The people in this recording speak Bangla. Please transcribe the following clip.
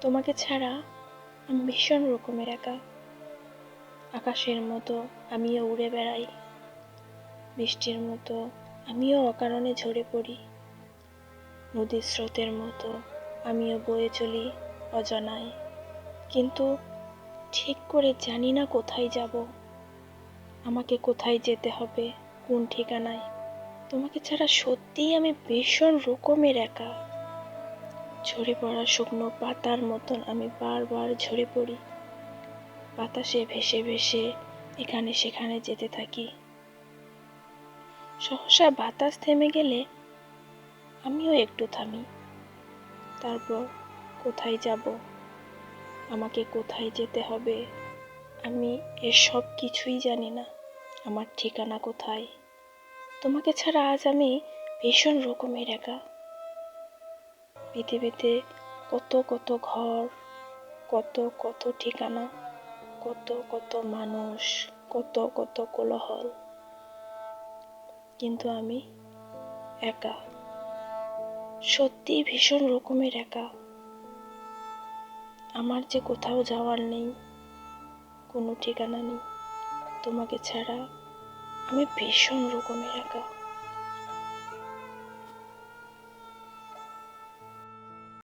তোমাকে ছাড়া আমি ভীষণ রকমের একা। আকাশের মতো আমিও উড়ে বেড়াই, বৃষ্টির মতো আমিও অকারণে ঝরে পড়ি। নদীর স্রোতের মতো আমিও বয়ে চলি অজানায়। কিন্তু ঠিক করে জানি না কোথায় যাব। আমাকে কোথায় যেতে হবে? কোন ঠিকানায়? তোমাকে ছাড়া সত্যিই আমি ভীষণ রকমের একা। ঝরে পড়া শুকনো পাতার মতন আমি বারবার ঝরে পড়ি। বাতাসে ভেসে ভেসে এখানে সেখানে যেতে থাকি। সহসা বাতাস থেমে গেলে আমিও একটু থামি। তারপর কোথায় যাব? আমাকে কোথায় যেতে হবে? আমি এসব কিছুই জানি না। আমার ঠিকানা কোথায়? তোমাকে ছাড়া আজ আমি ভীষণ রকমের একা। পৃথিবীতে কত কত ঘর, কত কত ঠিকানা, কত কত মানুষ, কত কত কোলাহল। কিন্তু আমি একা, সত্যি ভীষণ রকমের একা। আমার যে কোথাও যাওয়ার নেই, কোনো ঠিকানা নেই, তোমাকে ছাড়া আমি ভীষণ রকমের একা।